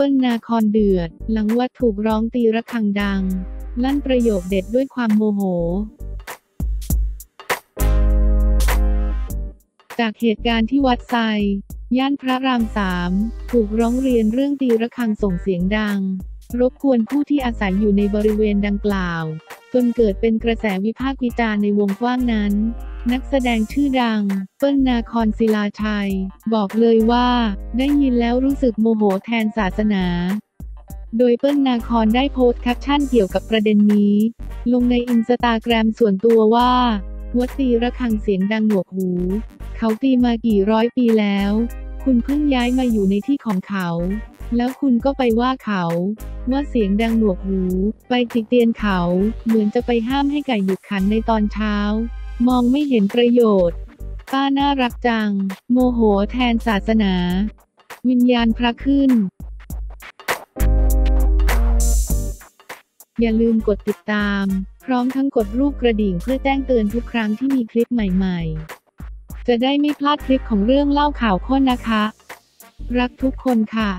เปิ้ลนาคอนเดือด หลังวัดถูกร้องตีระฆังดัง ลั่นประโยคเด็ดด้วยความโมโห จากเหตุการณ์ที่วัดไซ ย่านพระรามสามถูกร้องเรียนเรื่องตีระฆังส่งเสียงดัง รบกวนผู้ที่อาศัยอยู่ในบริเวณดังกล่าว จนเกิดเป็นกระแสวิพากษ์วิจารณ์ในวงกว้างนั้น นักแสดงชื่อดัง เปิ้ลนาคอนศิลาชัย บอกเลยว่า ได้ยินแล้วรู้สึกโมโหแทนศาสนา โดยเปิ้ลนาคอนได้โพสต์แคปชั่นเกี่ยวกับประเด็นนี้ ลงในอินสตาแกรมส่วนตัวว่าวัดตีระฆังเสียงดังหนวกหู เขาตีมากี่ร้อยปีแล้ว คุณเพิ่งย้ายมาอยู่ในที่ของเขา แล้วคุณก็ไปว่าเขา ว่าเสียงดังหนวกหู ไปติเตียนเขา เหมือนจะไปห้ามให้ไก่หยุดขันในตอนเช้า มองไม่เห็นประโยชน์ ป้าน่ารักจัง โมโหแทนศาสนา วิญญาณพระขึ้น อย่าลืมกดติดตาม พร้อมทั้งกดรูปกระดิ่งเพื่อแจ้งเตือนทุกครั้งที่มีคลิปใหม่ๆ จะได้ไม่พลาดคลิปของเรื่องเล่าข่าวข้นนะคะ รักทุกคนค่ะ